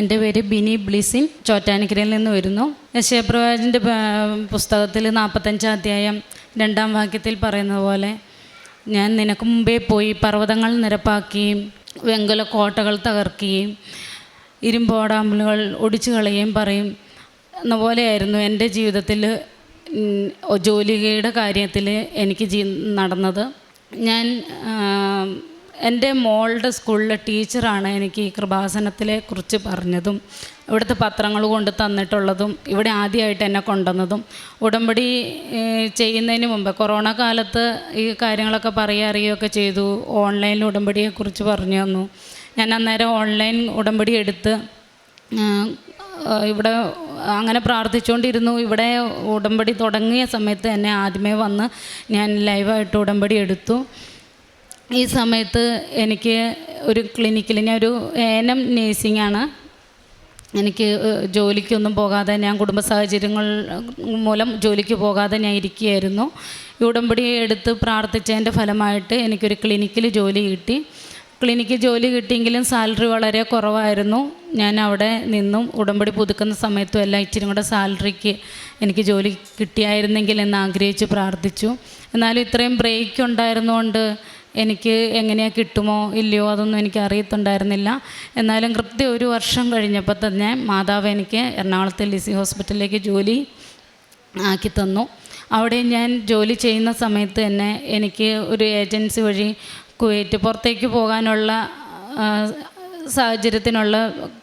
എന്റെ പേര് ബിനി ബ്ലിസിൻ ചോറ്റാനിക്കരയിൽ നിന്ന് വരുന്നു. യശയപ്രവാചന്റെ പുസ്തകത്തിൽ നാൽപ്പത്തഞ്ചാം അധ്യായം രണ്ടാം വാക്യത്തിൽ പറയുന്നത് പോലെ ഞാൻ നിനക്ക് മുമ്പേ പോയി പർവതങ്ങൾ നിരപ്പാക്കുകയും വെങ്കല കോട്ടകൾ തകർക്കുകയും ഇരുമ്പോടാമ്പലുകൾ ഒടിച്ചു കളയുകയും പറയും. എന്ന പോലെയായിരുന്നു എന്റെ ജീവിതത്തിൽ ജോലികയുടെ കാര്യത്തിൽ എനിക്ക് ജീ നടന്നത്. ഞാൻ എന്റെ മോളുടെ സ്കൂളിലെ ടീച്ചറാണ് എനിക്ക് ഈ കൃപാസനത്തിലെ കുറിച്ച് പറഞ്ഞതും ഇവിടുത്തെ പത്രങ്ങൾ കൊണ്ട് തന്നിട്ടുള്ളതും ഇവിടെ ആദ്യമായിട്ട് എന്നെ കൊണ്ടുവന്നതും. ഉടമ്പടി ചെയ്യുന്നതിന് മുമ്പ് കൊറോണ കാലത്ത് ഈ കാര്യങ്ങളൊക്കെ പറയുക അറിയുകയൊക്കെ ചെയ്തു. ഓൺലൈനിൽ ഉടമ്പടിയെക്കുറിച്ച് പറഞ്ഞു തന്നു. ഞാൻ അന്നേരം ഓൺലൈൻ ഉടമ്പടി എടുത്ത് ഇവിടെ അങ്ങനെ പ്രാർത്ഥിച്ചുകൊണ്ടിരുന്നു. ഇവിടെ ഉടമ്പടി തുടങ്ങിയ സമയത്ത് എന്നെ ആദ്യമേ വന്ന് ഞാൻ ലൈവായിട്ട് ഉടമ്പടി എടുത്തു. ഈ സമയത്ത് എനിക്ക് ഒരു ക്ലിനിക്കിൽ ഞാൻ ഒരു ഏനം നേഴ്സിംഗ് ആണ്. എനിക്ക് ജോലിക്കൊന്നും പോകാതെ ഞാൻ കുടുംബ സാഹചര്യങ്ങൾ മൂലം ജോലിക്ക് പോകാതെ ഞാൻ ഇരിക്കുകയായിരുന്നു. ഉടമ്പടി എടുത്ത് പ്രാർത്ഥിച്ചതിന്റെ ഫലമായിട്ട് എനിക്കൊരു ക്ലിനിക്കിൽ ജോലി കിട്ടി. ക്ലിനിക്കിൽ ജോലി കിട്ടിയെങ്കിലും സാലറി വളരെ കുറവായിരുന്നു. ഞാൻ അവിടെ നിന്നും ഉടമ്പടി പുതുക്കുന്ന സമയത്തും എല്ലാം ഇച്ചിരി കൂടെ സാലറിക്ക് എനിക്ക് ജോലി കിട്ടിയായിരുന്നെങ്കിൽ എന്ന് ആഗ്രഹിച്ച് പ്രാർത്ഥിച്ചു. എന്നാലും ഇത്രയും ബ്രേക്ക് ഉണ്ടായിരുന്നുകൊണ്ട് എനിക്ക് എങ്ങനെയാണ് കിട്ടുമോ ഇല്ലയോ അതൊന്നും എനിക്ക് അറിയത്തുണ്ടായിരുന്നില്ല. എന്നാലും കൃത്യം ഒരു വർഷം കഴിഞ്ഞപ്പോൾ തന്നെ മാതാവ് എനിക്ക് എറണാകുളത്തെ ലിസി ഹോസ്പിറ്റലിലേക്ക് ജോലി ആക്കി തന്നു. അവിടെ ഞാൻ ജോലി ചെയ്യുന്ന സമയത്ത് തന്നെ എനിക്ക് ഒരു ഏജൻസി വഴി കുവൈറ്റ് പുറത്തേക്ക് പോകാനുള്ള സാഹചര്യത്തിനുള്ള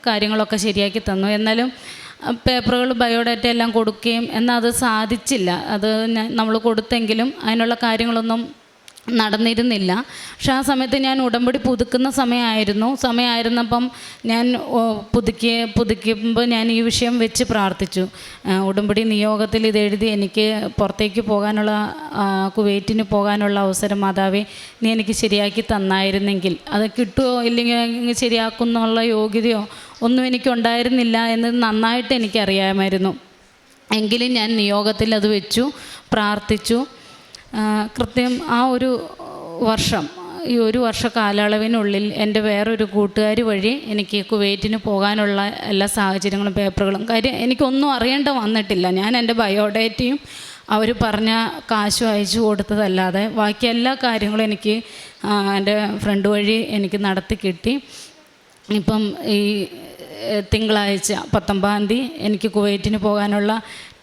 കാര്യങ്ങളൊക്കെ ശരിയാക്കി തന്നു. എന്നാലും പേപ്പറുകൾ ബയോഡാറ്റ എല്ലാം കൊടുക്കുകയും എന്നാൽ അത് സാധിച്ചില്ല. അത് നമ്മൾ കൊടുത്തെങ്കിലും അതിനുള്ള കാര്യങ്ങളൊന്നും നടന്നിരുന്നില്ല. പക്ഷെ ആ സമയത്ത് ഞാൻ ഉടമ്പടി പുതുക്കുന്ന സമയമായിരുന്നു. സമയമായിരുന്നപ്പം ഞാൻ പുതുക്കിയ പുതുക്കുമ്പോൾ ഞാൻ ഈ വിഷയം വെച്ച് പ്രാർത്ഥിച്ചു. ഉടമ്പടി നിയോഗത്തിൽ ഇത് എഴുതി എനിക്ക് പുറത്തേക്ക് പോകാനുള്ള കുവൈറ്റിന് പോകാനുള്ള അവസരം മാതാവേ നീ എനിക്ക് ശരിയാക്കി തന്നായിരുന്നെങ്കിൽ. അത് കിട്ടുമോ ഇല്ലെങ്കിൽ ശരിയാക്കുന്നുള്ള യോഗ്യതയോ ഒന്നും എനിക്കുണ്ടായിരുന്നില്ല എന്ന് നന്നായിട്ട് എനിക്കറിയാമായിരുന്നു. എങ്കിലും ഞാൻ നിയോഗത്തിൽ അത് വെച്ചു പ്രാർത്ഥിച്ചു. കൃത്യം ആ ഒരു വർഷം ഈ ഒരു വർഷ കാലയളവിനുള്ളിൽ എന്റെ വേറൊരു കൂട്ടുകാരി വഴി എനിക്ക് കുവൈറ്റിന് പോകാനുള്ള എല്ലാ സാഹചര്യങ്ങളും പേപ്പറുകളും കാര്യം എനിക്കൊന്നും അറിയേണ്ട വന്നിട്ടില്ല. ഞാൻ എന്റെ ബയോഡേറ്റയും അവർ പറഞ്ഞ കാശും അയച്ചു കൊടുത്തതല്ലാതെ ബാക്കി എല്ലാ കാര്യങ്ങളും എനിക്ക് എന്റെ ഫ്രണ്ട് വഴി എനിക്ക് നടത്തി കിട്ടി. ഇപ്പം ഈ തിങ്കളാഴ്ച പത്തൊമ്പതാം തീയതി എനിക്ക് കുവൈറ്റിന് പോകാനുള്ള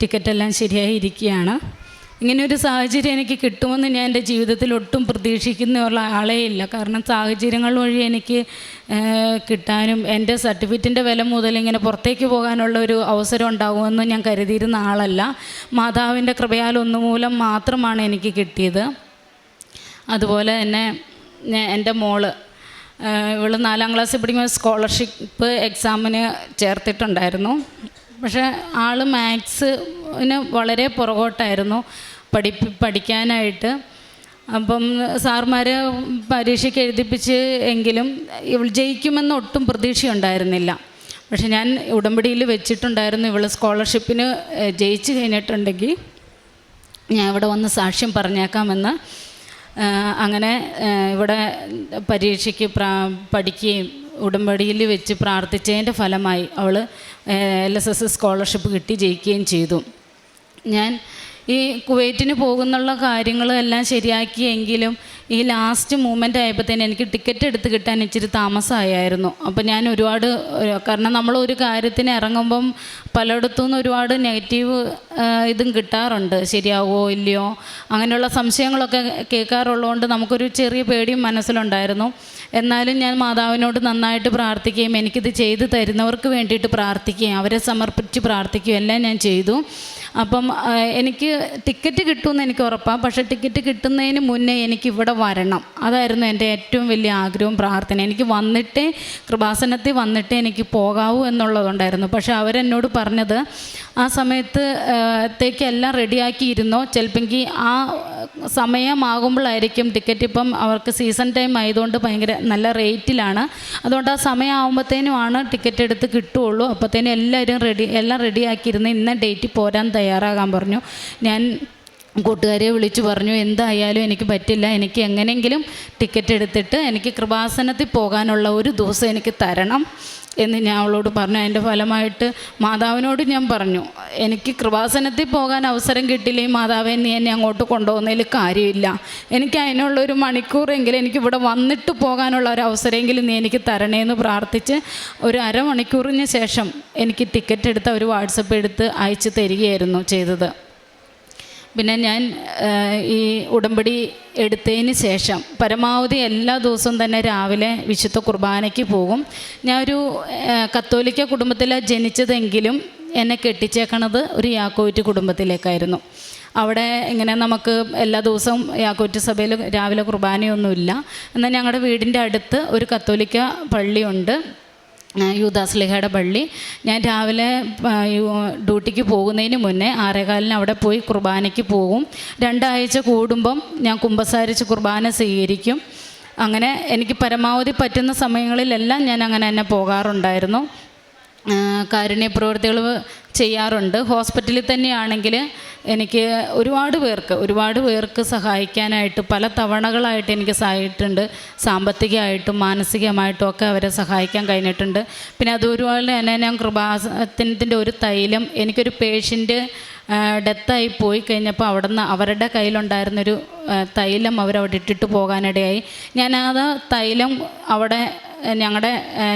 ടിക്കറ്റെല്ലാം ശരിയായി ഇരിക്കുകയാണ്. ഇങ്ങനെയൊരു സാഹചര്യം എനിക്ക് കിട്ടുമെന്ന് ഞാൻ എന്റെ ജീവിതത്തിൽ ഒട്ടും പ്രതീക്ഷിക്കുന്ന ആളേ ഇല്ല. കാരണം സാഹചര്യങ്ങൾ വഴി എനിക്ക് കിട്ടാനും എന്റെ സർട്ടിഫിക്കറ്റിന്റെ വില മുതൽ ഇങ്ങനെ പുറത്തേക്ക് പോകാനുള്ള ഒരു അവസരം ഉണ്ടാകുമെന്ന് ഞാൻ കരുതിയിരുന്ന ആളല്ല. മാതാവിന്റെ കൃപയാൽ ഒന്നുമൂലം മാത്രമാണ് എനിക്ക് കിട്ടിയത്. അതുപോലെ തന്നെ എന്റെ മോൾ ഇവൾ നാലാം ക്ലാസ്സിൽ പഠിക്കുമ്പോൾ സ്കോളർഷിപ്പ് എക്സാമിന് ചേർത്തിട്ടുണ്ടായിരുന്നു. പക്ഷേ ആൾ മാത്സിന് വളരെ പുറകോട്ടായിരുന്നു പഠിപ്പി പഠിക്കാനായിട്ട്. അപ്പം സാർമാർ പരീക്ഷയ്ക്ക് എഴുതിപ്പിച്ച് എങ്കിലും ഇവൾ ജയിക്കുമെന്ന് ഒട്ടും പ്രതീക്ഷയുണ്ടായിരുന്നില്ല. പക്ഷെ ഞാൻ ഉടമ്പടിയിൽ വെച്ചിട്ടുണ്ടായിരുന്നു ഇവൾ സ്കോളർഷിപ്പിന് ജയിച്ചു കഴിഞ്ഞിട്ടുണ്ടെങ്കിൽ ഞാൻ ഇവിടെ വന്ന് സാക്ഷ്യം പറഞ്ഞേക്കാമെന്ന്. അങ്ങനെ ഇവിടെ പരീക്ഷയ്ക്ക് പ്രാ പഠിക്കുകയും ഉടമ്പടിയിൽ വെച്ച് പ്രാർത്ഥിച്ചതിന്റെ ഫലമായി അവൾ എൽ എസ് എസ് സ്കോളർഷിപ്പ് കിട്ടി ജയിക്കുകയും ചെയ്തു. ഞാൻ ഈ കുവൈറ്റിന് പോകുന്നുള്ള കാര്യങ്ങളെല്ലാം ശരിയാക്കിയെങ്കിലും ഈ ലാസ്റ്റ് മൂമെന്റ് ആയപ്പോഴത്തേന് എനിക്ക് ടിക്കറ്റ് എടുത്ത് കിട്ടാൻ ഇച്ചിരി താമസമായിരുന്നു അപ്പോൾ ഞാൻ ഒരുപാട് ഒരു- കാരണം നമ്മൾ ഒരു കാര്യത്തിന് ഇറങ്ങുമ്പം പലയിടത്തു നിന്ന് ഒരുപാട് നെഗറ്റീവ് ഇതും കിട്ടാറുണ്ട്. ശരിയാവോ ഇല്ലയോ? അങ്ങനെയുള്ള സംശയങ്ങളൊക്കെ കേൾക്കാറുള്ളതുകൊണ്ട് നമുക്കൊരു ചെറിയ പേടിയും മനസ്സിലുണ്ടായിരുന്നു. എന്നാലും ഞാൻ മാതാവിനോട് നന്നായിട്ട് പ്രാർത്ഥിക്കുകയും എനിക്കിത് ചെയ്തു തരുന്നവർക്ക് വേണ്ടിയിട്ട് പ്രാർത്ഥിക്കുകയും അവരെ സമർപ്പിച്ച് പ്രാർത്ഥിക്കുകയും എല്ലാം ഞാൻ ചെയ്തു. അപ്പം എനിക്ക് ടിക്കറ്റ് കിട്ടുമെന്ന് എനിക്ക് ഉറപ്പാണ് പക്ഷേ ടിക്കറ്റ് കിട്ടുന്നതിന് മുന്നേ എനിക്ക് ഇവിടെ വരണം. അതായിരുന്നു എന്റെ ഏറ്റവും വലിയ ആഗ്രഹവും പ്രാർത്ഥന എനിക്ക് വന്നിട്ടേ കൃപാസനത്തിൽ വന്നിട്ടേ എനിക്ക് പോകാവൂ എന്നുള്ളതുണ്ടായിരുന്നു. പക്ഷേ അവരെന്നോട് പറഞ്ഞത് ആ സമയത്ത് ആ, ത്തേക്ക് എല്ലാം റെഡിയാക്കിയിരുന്നോ? ചിലപ്പെങ്കിൽ ആ സമയമാകുമ്പോഴായിരിക്കും ടിക്കറ്റ് ഇപ്പം അവർക്ക് സീസൺ ടൈം ആയതുകൊണ്ട് ഭയങ്കര നല്ല റേറ്റിലാണ്. അതുകൊണ്ട് ആ സമയമാകുമ്പോഴത്തേനുമാണ് ടിക്കറ്റ് എടുത്ത് കിട്ടുകയുള്ളൂ. അപ്പോഴത്തേനും എല്ലാവരും റെഡി എല്ലാം റെഡിയാക്കിയിരുന്ന് ഇന്ന ഡേറ്റിൽ പോരാൻ തയ്യാറാകാൻ പറഞ്ഞു. ഞാൻ കൂട്ടുകാരെ വിളിച്ചു പറഞ്ഞു എന്തായാലും എനിക്ക് പറ്റില്ല. എനിക്ക് എങ്ങനെയെങ്കിലും ടിക്കറ്റ് എടുത്തിട്ട് എനിക്ക് കൃപാസനത്തിൽ പോകാനുള്ള ഒരു ദിവസം എനിക്ക് തരണം. എന്ന് ഞാൻ അവളോട് പറഞ്ഞു. അതിന്റെ ഫലമായിട്ട് മാതാവിനോട് ഞാൻ പറഞ്ഞു എനിക്ക് കൃപാസനത്തിൽ പോകാൻ അവസരം കിട്ടില്ലേ. മാതാവെ നീ എന്നെ അങ്ങോട്ട് കൊണ്ടുപോകുന്നതിൽ കാര്യമില്ല. എനിക്ക് അതിനുള്ള ഒരു മണിക്കൂറെങ്കിലും എനിക്ക് ഇവിടെ വന്നിട്ട് പോകാനുള്ള ഒരു അവസരമെങ്കിലും നീ എനിക്ക് തരണേന്ന് പ്രാർത്ഥിച്ച് ഒരു അരമണിക്കൂറിന് ശേഷം എനിക്ക് ടിക്കറ്റ് എടുത്ത് അവർ വാട്സപ്പ് എടുത്ത് അയച്ചു തരികയായിരുന്നു ചെയ്തത്. പിന്നെ ഞാൻ ഈ ഉടമ്പടി എടുത്തതിന് ശേഷം പരമാവധി എല്ലാ ദിവസവും തന്നെ രാവിലെ വിശുദ്ധ കുർബാനയ്ക്ക് പോകും. ഞാൻ ഒരു കത്തോലിക്ക കുടുംബത്തിലാണ് ജനിച്ചതെങ്കിലും എന്നെ കെട്ടിച്ചേക്കണത് ഒരു യാക്കോറ്റ് കുടുംബത്തിലേക്കായിരുന്നു. അവിടെ ഇങ്ങനെ നമുക്ക് എല്ലാ ദിവസവും യാക്കോറ്റ് സഭയിൽ രാവിലെ കുർബാനയൊന്നുമില്ല. എന്നാൽ ഞങ്ങളുടെ വീടിന്റെ അടുത്ത് ഒരു കത്തോലിക്ക പള്ളിയുണ്ട്. യൂദാസ്ലിഹയുടെ പള്ളി. ഞാൻ രാവിലെ ഡ്യൂട്ടിക്ക് പോകുന്നതിന് മുന്നേ ആറേകാലിന് അവിടെ പോയി കുർബാനയ്ക്ക് പോകും. രണ്ടാഴ്ച കൂടുമ്പം ഞാൻ കുമ്പസാരിച്ച് കുർബാന സ്വീകരിക്കും. അങ്ങനെ എനിക്ക് പരമാവധി പറ്റുന്ന സമയങ്ങളിലെല്ലാം ഞാൻ അങ്ങനെ തന്നെ പോകാറുണ്ടായിരുന്നു. കാരുണ്യ പ്രവൃത്തികൾ ചെയ്യാറുണ്ട്. ഹോസ്പിറ്റലിൽ തന്നെയാണെങ്കിൽ എനിക്ക് ഒരുപാട് പേർക്ക് ഒരുപാട് പേർക്ക് സഹായിക്കാനായിട്ട് പല തവണകളായിട്ട് എനിക്ക് സഹായിട്ടുണ്ട് സാമ്പത്തികമായിട്ടും മാനസികമായിട്ടും ഒക്കെ അവരെ സഹായിക്കാൻ കഴിഞ്ഞിട്ടുണ്ട്. പിന്നെ അതുപോലെ തന്നെ ഞാൻ കൃപാസനത്തിന്റെ ഒരു തൈലം എനിക്കൊരു പേഷ്യന്റ് ഡെത്തായി പോയി കഴിഞ്ഞപ്പോൾ അവിടെ നിന്ന് അവരുടെ കയ്യിലുണ്ടായിരുന്നൊരു തൈലം അവരവിടെ ഇട്ടിട്ട് പോകാനിടയായി. ഞാൻ അത് തൈലം അവിടെ ഞങ്ങളുടെ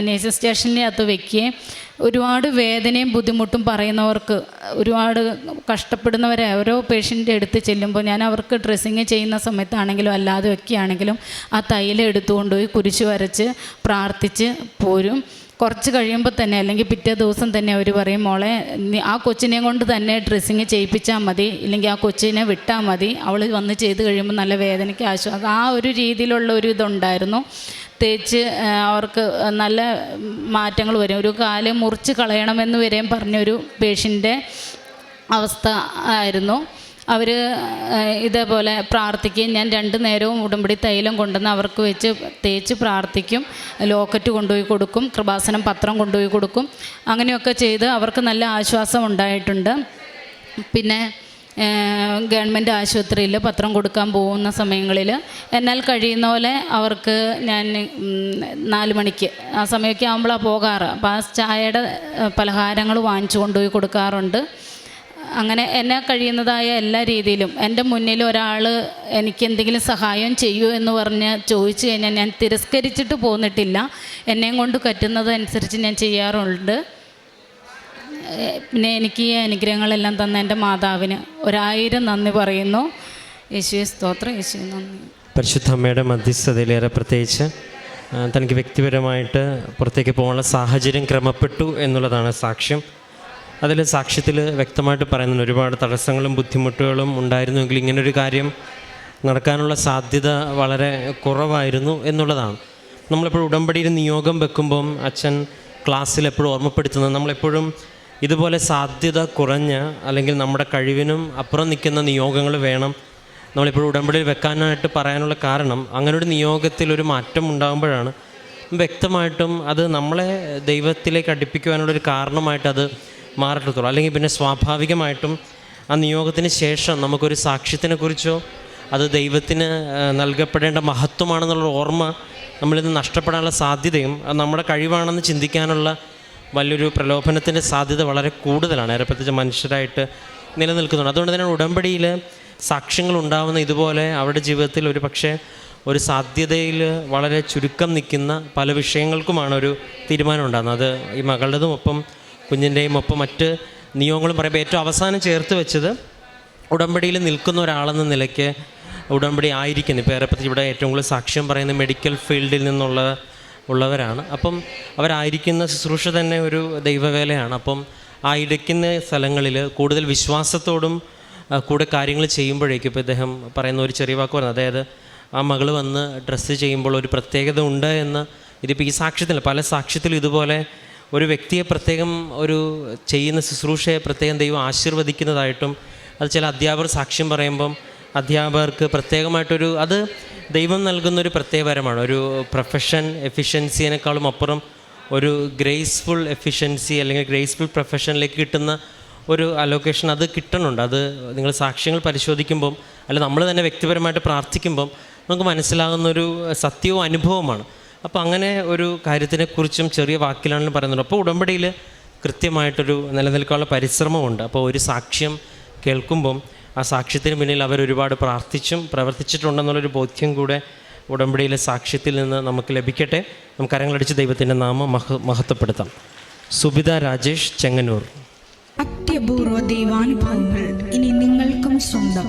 നേഴ്സിംഗ് സ്റ്റേഷനിലകത്ത് വെക്കുകയും ഒരുപാട് വേദനയും ബുദ്ധിമുട്ടും പറയുന്നവർക്ക് ഒരുപാട് കഷ്ടപ്പെടുന്നവരെ ഓരോ പേഷ്യന്റെ അടുത്ത് ചെല്ലുമ്പോൾ ഞാൻ അവർക്ക് ഡ്രസ്സിങ് ചെയ്യുന്ന സമയത്താണെങ്കിലും അല്ലാതെ ഒക്കെയാണെങ്കിലും ആ തൈലം എടുത്തുകൊണ്ടുപോയി കുരിശ് വരച്ച് പ്രാർത്ഥിച്ച് പോരും. കുറച്ച് കഴിയുമ്പോൾ തന്നെ അല്ലെങ്കിൽ പിറ്റേ ദിവസം തന്നെ അവർ പറയും മോളെ ആ കൊച്ചിനെ കൊണ്ട് തന്നെ ഡ്രസ്സിങ് ചെയ്യിപ്പിച്ചാൽ മതി. ഇല്ലെങ്കിൽ ആ കൊച്ചിനെ വിട്ടാൽ മതി. അവൾ വന്ന് ചെയ്ത് കഴിയുമ്പോൾ നല്ല വേദനയ്ക്ക് ആശ്വാസം ആ ഒരു രീതിയിലുള്ള ഒരു ഇതുണ്ടായിരുന്നു. തേച്ച് അവർക്ക് നല്ല മാറ്റങ്ങൾ വരും. ഒരു കാൽ മുറിച്ച് കളയണമെന്ന് വരെയും പറഞ്ഞൊരു പേഷ്യന്റെ അവസ്ഥ ആയിരുന്നു. അവർ ഇതേപോലെ പ്രാർത്ഥിക്കുകയും ഞാൻ രണ്ട് നേരവും ഉടമ്പടി തൈലം കൊണ്ടുവന്ന് അവർക്ക് വെച്ച് തേച്ച് പ്രാർത്ഥിക്കും. ലോക്കറ്റ് കൊണ്ടുപോയി കൊടുക്കും കൃപാസനം പത്രം കൊണ്ടുപോയി കൊടുക്കും. അങ്ങനെയൊക്കെ ചെയ്ത് അവർക്ക് നല്ല ആശ്വാസം ഉണ്ടായിട്ടുണ്ട്. പിന്നെ ഗവൺമെന്റ് ആശുപത്രിയിൽ പത്രം കൊടുക്കാൻ പോകുന്ന സമയങ്ങളിൽ എന്നാൽ കഴിയുന്ന പോലെ അവർക്ക് ഞാൻ നാല് മണിക്ക് ആ സമയമൊക്കെ ആകുമ്പോഴാണ് പോകാറ്. അപ്പോൾ ആ ചായയുടെ പലഹാരങ്ങൾ വാങ്ങിച്ചു കൊണ്ടുപോയി കൊടുക്കാറുണ്ട്. അങ്ങനെ എന്നെ കഴിയുന്നതായ എല്ലാ രീതിയിലും. എന്റെ മുന്നിൽ ഒരാൾ എനിക്ക് എന്തെങ്കിലും സഹായം ചെയ്യൂ എന്ന് പറഞ്ഞ് ചോദിച്ചു കഴിഞ്ഞാൽ ഞാൻ തിരസ്കരിച്ചിട്ട് പോന്നിട്ടില്ല. എന്നെയും കൊണ്ട് കറ്റുന്നതനുസരിച്ച് ഞാൻ ചെയ്യാറുണ്ട്. പിന്നെ എനിക്ക് ഈ അനുഗ്രഹങ്ങളെല്ലാം തന്ന എന്റെ മാതാവിന് ഒരായിരം നന്ദി പറയുന്നു. യേശുവെ സ്തോത്രം. യേശുവെ നന്ദി. പരിശുദ്ധ അമ്മയുടെ മധ്യസ്ഥതയിലേറെ പ്രത്യേകിച്ച് തനിക്ക് വ്യക്തിപരമായിട്ട് പുറത്തേക്ക് പോകാനുള്ള സാഹചര്യം ക്രമപ്പെട്ടു എന്നുള്ളതാണ് സാക്ഷ്യം. അതിൽ സാക്ഷ്യത്തിൽ വ്യക്തമായിട്ട് പറയുന്നുണ്ട് ഒരുപാട് തടസ്സങ്ങളും ബുദ്ധിമുട്ടുകളും ഉണ്ടായിരുന്നുവെങ്കിൽ ഇങ്ങനൊരു കാര്യം നടക്കാനുള്ള സാധ്യത വളരെ കുറവായിരുന്നു എന്നുള്ളതാണ്. നമ്മളെപ്പോഴും ഉടമ്പടിയിൽ നിയോഗം വെക്കുമ്പം അച്ഛൻ ക്ലാസ്സിൽ എപ്പോഴും ഓർമ്മപ്പെടുത്തുന്നത് നമ്മളെപ്പോഴും ഇതുപോലെ സാധ്യത കുറഞ്ഞ അല്ലെങ്കിൽ നമ്മുടെ കഴിവിനും അപ്പുറം നിൽക്കുന്ന നിയോഗങ്ങൾ വേണം. നമ്മളിപ്പോൾ ഉടമ്പടിയിൽ വെക്കാനായിട്ട് പറയാനുള്ള കാരണം അങ്ങനെ ഒരു നിയോഗത്തിൽ ഒരു മാറ്റം ഉണ്ടാകുമ്പോഴാണ്. വ്യക്തമായിട്ടും അത് നമ്മളെ ദൈവത്തിലേക്ക് അടുപ്പിക്കുവാനുള്ളൊരു കാരണമായിട്ട് അത് മാറിയിട്ടുള്ളൂ അല്ലെങ്കിൽ പിന്നെ സ്വാഭാവികമായിട്ടും ആ നിയോഗത്തിന് ശേഷം നമുക്കൊരു സാക്ഷ്യത്തിനെ കുറിച്ചോ അത് ദൈവത്തിന് നൽകപ്പെടേണ്ട മഹത്വമാണെന്നുള്ള ഓർമ്മ നമ്മളിൽ നിന്ന് നഷ്ടപ്പെടാനുള്ള സാധ്യതയും അത് നമ്മുടെ കഴിവാണെന്ന് ചിന്തിക്കാനുള്ള വലിയൊരു പ്രലോഭനത്തിന്റെ സാധ്യത വളരെ കൂടുതലാണ്. ഏറെ പ്രത്യേകിച്ച് മനുഷ്യരായിട്ട് നിലനിൽക്കുന്നുണ്ട്. അതുകൊണ്ട് തന്നെ ഉടമ്പടിയിൽ സാക്ഷ്യങ്ങൾ ഉണ്ടാവുന്ന ഇതുപോലെ അവരുടെ ജീവിതത്തിൽ ഒരു പക്ഷേ ഒരു സാധ്യതയിൽ വളരെ ചുരുക്കം നിൽക്കുന്ന പല വിഷയങ്ങൾക്കുമാണ് ഒരു തീരുമാനം ഉണ്ടാകുന്നത്. അത് ഈ മകളുടേതും ഒപ്പം കുഞ്ഞിന്റെയും ഒപ്പം മറ്റ് നിയമങ്ങളും പറയുമ്പോൾ ഏറ്റവും അവസാനം ചേർത്ത് വെച്ചത് ഉടമ്പടിയിൽ നിൽക്കുന്ന ഒരാളെന്ന നിലയ്ക്ക് ഉടമ്പടി ആയിരിക്കുന്നു. ഇപ്പോൾ ഏറെപ്പറ്റി ഇവിടെ ഏറ്റവും കൂടുതൽ സാക്ഷ്യം പറയുന്ന മെഡിക്കൽ ഫീൽഡിൽ നിന്നുള്ള ഉള്ളവരാണ്. അപ്പം അവരായിരിക്കുന്ന ശുശ്രൂഷ തന്നെ ഒരു ദൈവവേലയാണ്. അപ്പം ആ ഇടയ്ക്കുന്ന സ്ഥലങ്ങളിൽ കൂടുതൽ വിശ്വാസത്തോടും കൂടെ കാര്യങ്ങൾ ചെയ്യുമ്പോഴേക്കും ഇപ്പോൾ ഇദ്ദേഹം പറയുന്ന ഒരു ചെറിയ വാക്ക് പറഞ്ഞു. അതായത് ആ മകൾ വന്ന് ഡ്രസ്സ് ചെയ്യുമ്പോൾ ഒരു പ്രത്യേകത ഉണ്ട് എന്ന് ഇതിപ്പോൾ ഈ സാക്ഷ്യത്തിൽ പല സാക്ഷ്യത്തിലും ഇതുപോലെ ഒരു വ്യക്തിയെ പ്രത്യേകം ഒരു ചെയ്യുന്ന ശുശ്രൂഷയെ പ്രത്യേകം ദൈവം ആശീർവദിക്കുന്നതായിട്ടും അത് ചില അധ്യാപകർ സാക്ഷ്യം പറയുമ്പം അധ്യാപകർക്ക് പ്രത്യേകമായിട്ടൊരു അത് ദൈവം നൽകുന്നൊരു പ്രത്യേകപരമാണ്. ഒരു പ്രൊഫഷൻ എഫിഷ്യൻസിനേക്കാളും അപ്പുറം ഒരു ഗ്രേസ്ഫുൾ എഫിഷ്യൻസി അല്ലെങ്കിൽ ഗ്രേസ്ഫുൾ പ്രൊഫഷനിലേക്ക് കിട്ടുന്ന ഒരു അലോക്കേഷൻ അത് കിട്ടണുണ്ട്. അത് നിങ്ങൾ സാക്ഷ്യങ്ങൾ പരിശോധിക്കുമ്പം അല്ല നമ്മൾ തന്നെ വ്യക്തിപരമായിട്ട് പ്രാർത്ഥിക്കുമ്പം നമുക്ക് മനസ്സിലാകുന്ന ഒരു സത്യവും അനുഭവമാണ് അപ്പോൾ അങ്ങനെ ഒരു കാര്യത്തിനെക്കുറിച്ചും ചെറിയ വാക്കിലാണെങ്കിലും പറയുന്നുണ്ട്. അപ്പോൾ ഉടമ്പടിയിൽ കൃത്യമായിട്ടൊരു നിലനിൽക്കാനുള്ള പരിശ്രമമുണ്ട്. അപ്പോൾ ഒരു സാക്ഷ്യം കേൾക്കുമ്പം ആ സാക്ഷ്യത്തിന് പിന്നിൽ അവർ ഒരുപാട് പ്രാർത്ഥിച്ചും പ്രവർത്തിച്ചിട്ടുണ്ടെന്നുള്ളൊരു ബോധ്യം കൂടെ ഉടമ്പടിയിലെ സാക്ഷ്യത്തിൽ നിന്ന് നമുക്ക് ലഭിക്കട്ടെ. നമുക്ക് കരങ്ങളടിച്ച് ദൈവത്തിന്റെ നാമം മഹ മഹത്വപ്പെടുത്താം. സുബിത രാജേഷ് ചെങ്ങന്നൂർ. അത്യപൂർവ ദൈവാനുഭവങ്ങൾ ഇനി നിങ്ങൾക്കും സ്വന്തം.